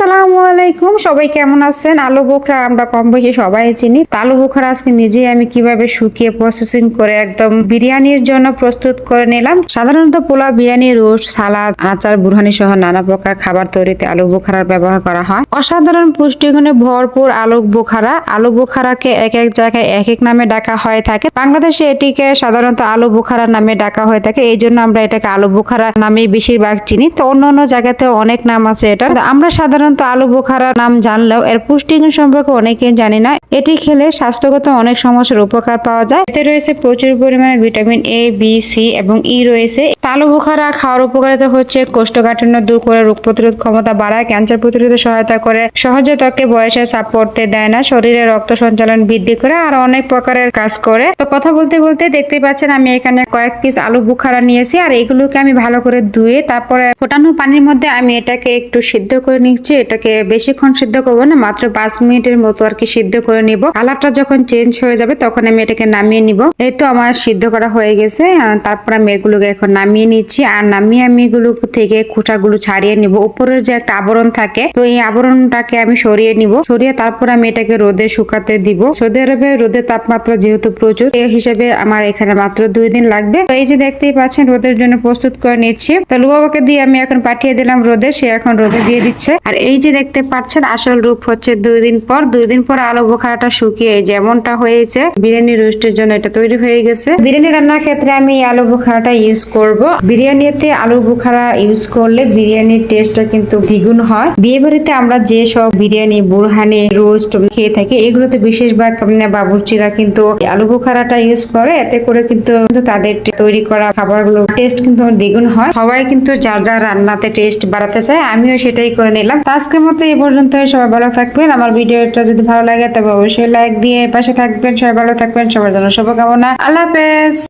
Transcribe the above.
আসসালামু আলাইকুম। সবাই কেমন আছেন? আলু বোখরা আমরা কম বেশি সবাই চিনি। আলু বোখরা আজকে নিজেই আমি কীভাবে শুকিয়ে প্রসেসিং করে একদম বিরিয়ানির জন্য প্রস্তুত করে নিলাম। সাধারণত পোলাও, বিরিয়ানি, রোস্ট, সালাদ, আচার, বুরহানি সহ নানা প্রকার খাবার তৈরিতে আলু বোখারার ব্যবহার করা হয়। অসাধারণ পুষ্টিগুণে ভরপুর আলু বোখারা। আলু বোখারাকে এক এক জায়গায় এক এক নামে ডাকা হয়ে থাকে। বাংলাদেশে এটিকে সাধারণত আলু বোখারা নামে ডাকা হয়ে থাকে। এই জন্য আমরা এটাকে আলু বোখারা নামে বেশিরভাগ চিনি। তো অন্য অন্য জায়গাতে অনেক নাম আছে এটা। আমরা সাধারণত আলু বোখারা নাম জানলেও এর পুষ্টিগুণ সম্পর্কে অনেকেই জানি না। এটি খেলে স্বাস্থ্যগত অনেক সমস্যার উপকার পাওয়া যায়। এতে রয়েছে প্রচুর পরিমাণে ভিটামিন এ বি সি এবং ই রয়েছে। আলু বোখারা খাওয়ার উপকারিতা হচ্ছে কোষ্ঠকাঠিন্য দূর করে রোগ প্রতিরোধ ক্ষমতা বাড়ায়, ক্যান্সার প্রতিরোধে সহায়তা করে সহজে ত্বকে বয়সে চাপ পড়তে দেয় না, শরীরে রক্ত সঞ্চালন বৃদ্ধি করে আর অনেক প্রকারের কাজ করে। তো কথা বলতে বলতে দেখতে পাচ্ছেন আমি এখানে কয়েক পিস আলু বুখারা নিয়েছি আর এগুলোকে আমি ভালো করে ধুয়ে তারপরে ফোটানো পানির মধ্যে আমি এটাকে একটু সিদ্ধ করে নিচ্ছি। এটাকে বেশিক্ষণ সিদ্ধ করব না, মাত্র পাঁচ মিনিটের মতো আর কি সিদ্ধ করে নিব। কালারটা যখন চেঞ্জ হয়ে যাবে তখন আমি এটাকে নামিয়ে নিব। এই তো আমার সিদ্ধ করা হয়ে গেছে। তারপর আমি এগুলোকে এখন নামিয়ে নিচ্ছি। আর নামিয়ে আমি এগুলো থেকে খোসাগুলো ছাড়িয়ে নিব। উপরের যে একটা আবরণ থাকে, তো এই আবরণটাকে আমি সরিয়ে নিব। সরিয়ে তারপর আমি এটাকে রোদে শুকাতে দিব। সৌদি আরবে রোদের তাপমাত্রা যেহেতু প্রচুর এই হিসেবে আমার এখানে মাত্র দুই দিন লাগবে। তো এই যে দেখতেই পাচ্ছেন, রোদের জন্য প্রস্তুত করে নিচ্ছি। তো লুবাবাকে দিয়ে আমি এখন পাঠিয়ে দিলাম রোদে, সে এখন রোদে দিয়ে দিচ্ছে। আর এই যে দেখতে পাচ্ছেন, আসল রূপ হচ্ছে দুই দিন পর। দুই দিন পর আলু বোখারাটা শুকিয়ে যেমনটা হয়েছে, বিরিয়ানি রোস্টের জন্য এটা তৈরি হয়ে গেছে। বিরিয়ানি রান্নার ক্ষেত্রে আমি আলু বোখারাটা ইউজ করব। বিরিয়ানিতে আলু বোখারা ইউজ করলে বিরিয়ানির টেস্টটা কিন্তু দ্বিগুণ হয়। বিয়ে বাড়িতে আমরা যে সব বিরিয়ানি, বুরহানি, রোস্ট খেয়ে থাকি, এগুলোতে বেশিরভাগ বাবুর্চিরা কিন্তু আলু বোখারাটা ইউজ করে। এতে করে কিন্তু তাদের তৈরি করা খাবারগুলো টেস্ট কিন্তু দ্বিগুণ হয়। সবাই কিন্তু যার যার রান্নাতে টেস্ট বাড়াতে চায়, আমিও সেটাই করে নিলাম। আজকের মতো এই পর্যন্ত সবাই ভালো থাকবেন। আমার ভিডিওটা যদি ভালো লাগে, তবে অবশ্যই লাইক দিয়ে পাশে থাকবেন। সবাই ভালো থাকবেন। সবার জন্য শুভকামনা। আল্লাহ হাফেজ।